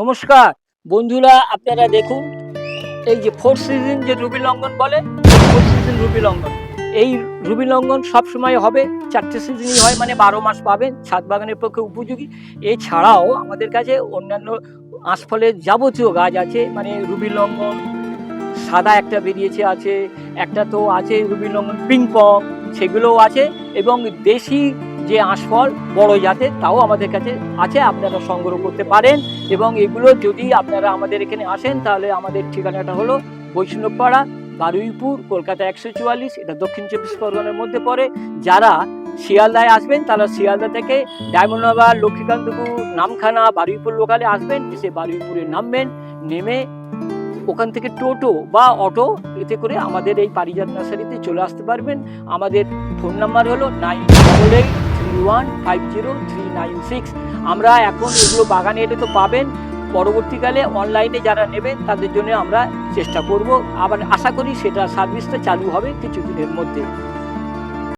নমস্কার। বন্ধুরা, আপনারা দেখুন, এই যে ফোর সিজন যে রুবি লঙ্ঘন বলে ফোর সিজন রুবি লঙ্ঘন এই রুবি লঙ্ঘন সবসময় হবে, চারটে সিজনই হয় মানে বারো মাস পাবেন, ছাদ বাগানের পক্ষে উপযোগী। এছাড়াও আমাদের কাছে অন্যান্য আঁশফলের যাবতীয় গাছ আছে মানে রুবি লঙ্ঘন সাদা একটা বেরিয়েছে আছে, একটা তো আছে রুবি লঙ্ঘন পিং পং সেগুলোও আছে। এবং দেশি যে আঁশফল বড় জাতের, তাও আমাদের কাছে আছে, আপনারা সংগ্রহ করতে পারেন। এবং এগুলো যদি আপনারা আমাদের এখানে আসেন, তাহলে আমাদের ঠিকানাটা হলো বৈষ্ণবপাড়া, বারুইপুর, কলকাতা একশো চুয়াল্লিশ, এটা দক্ষিণ চব্বিশ পরগনার মধ্যে পড়ে। যারা শিয়ালদায় আসবেন, তারা শিয়ালদা থেকে ডায়মন্ডনগর লক্ষ্মীকান্তপুর, নামখানা, বারুইপুর লোকালে আসবেন, এসে বারুইপুরে নামবেন, নেমে ওখান থেকে টোটো বা অটো, এতে করে আমাদের এই পারিজাত নার্সারিতে চলে আসতে পারবেন। আমাদের ফোন নাম্বার হলো nine double eight one five zero three nine six আমরা এখন এগুলো বাগানে এলে তো পাবেন। পরবর্তীকালে অনলাইনে যারা নেবেন, তাদের জন্য আমরা চেষ্টা করব। আবার আশা করি সেটা সার্ভিসটা চালু হবে কিছুদিনের মধ্যে।